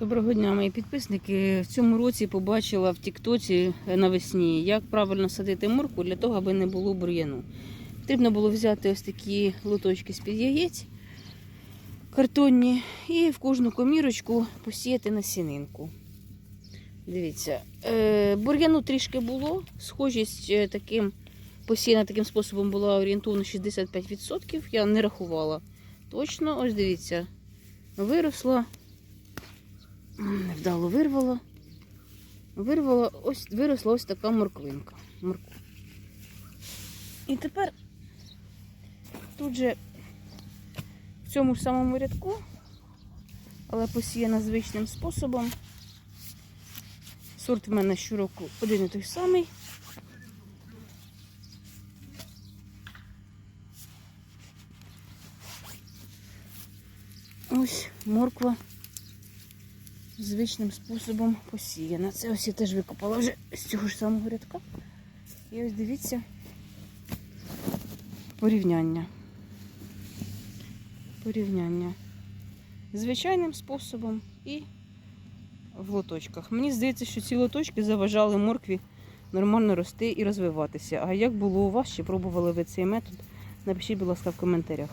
Доброго дня, мої підписники. В цьому році побачила в Тіктоці навесні, як правильно садити морку для того, аби не було бур'яну. Потрібно було взяти ось такі лоточки з-під яєць картонні і в кожну комірочку посіяти насінинку. Дивіться, е, бур'яну трішки було, схожість е, таким посіяна таким способом була орієнтовно 65%. Я не рахувала точно. Ось дивіться, виросла. Невдало вирвала. Вирвала, ось виросла ось така морквинка. Морква. І тепер тут же в цьому ж самому рядку, але посіяна звичним способом. Сорт в мене щороку один і той самий. Ось морква звичним способом посіяна. Це ось я теж викопала вже з цього ж самого рядка. І ось дивіться порівняння. Порівняння. Звичайним способом і в лоточках. Мені здається, що ці лоточки заважали моркві нормально рости і розвиватися. А як було у вас, чи пробували ви цей метод? Напишіть, будь ласка, в коментарях.